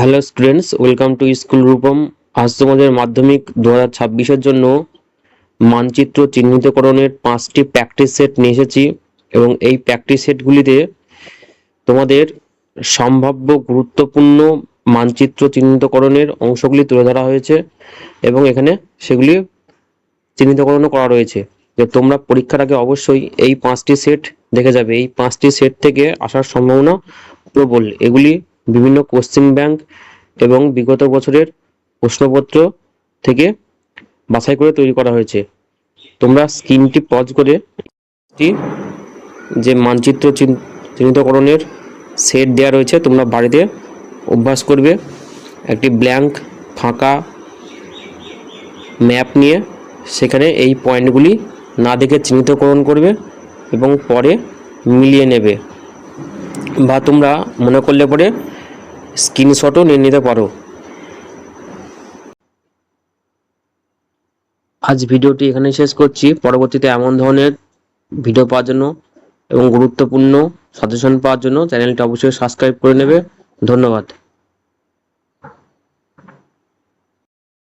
Hello students, welcome to school Rupam. আজ তোমাদের মাধ্যমিক দু হাজার ছাব্বিশের জন্য মানচিত্র চিহ্নিতকরণের পাঁচটি প্র্যাকটিস সেট নিয়ে এসেছি এবং এই প্র্যাকটিস সেটগুলিতে তোমাদের সম্ভাব্য গুরুত্বপূর্ণ মানচিত্র চিহ্নিতকরণের অংশগুলি তুলে ধরা হয়েছে এবং এখানে সেগুলি চিহ্নিতকরণও করা রয়েছে। যে তোমরা পরীক্ষার আগে অবশ্যই এই পাঁচটি সেট দেখে যাবে। এই পাঁচটি সেট থেকে আসার সম্ভাবনা প্রবল। এগুলি বিভিন্ন কোশ্চেন ব্যাংক এবং বিগত বছরের প্রশ্নপত্র থেকে বাছাই করে তৈরি করা হয়েছে। তোমরা স্ক্রিনটি পজ করে যে মানচিত্র চিহ্ন- চিহ্নিতকরণের সেট দেওয়া রয়েছে, তোমরা বাড়িতে অভ্যাস করবে। একটি ব্ল্যাঙ্ক ফাঁকা ম্যাপ নিয়ে সেখানে এই পয়েন্টগুলি না দেখে চিহ্নিতকরণ করবে এবং পরে মিলিয়ে নেবে। বা তোমরা মনে করলে পরে স্ক্রিনশটও নিয়ে নিতে পারো। আজ ভিডিওটি এখানে শেষ করছি। পরবর্তীতে এমন ধরনের ভিডিও পাওয়ার জন্য এবং গুরুত্বপূর্ণ সাজেশন পাওয়ার জন্য চ্যানেলটি অবশ্যই সাবস্ক্রাইব করে নেবে। ধন্যবাদ।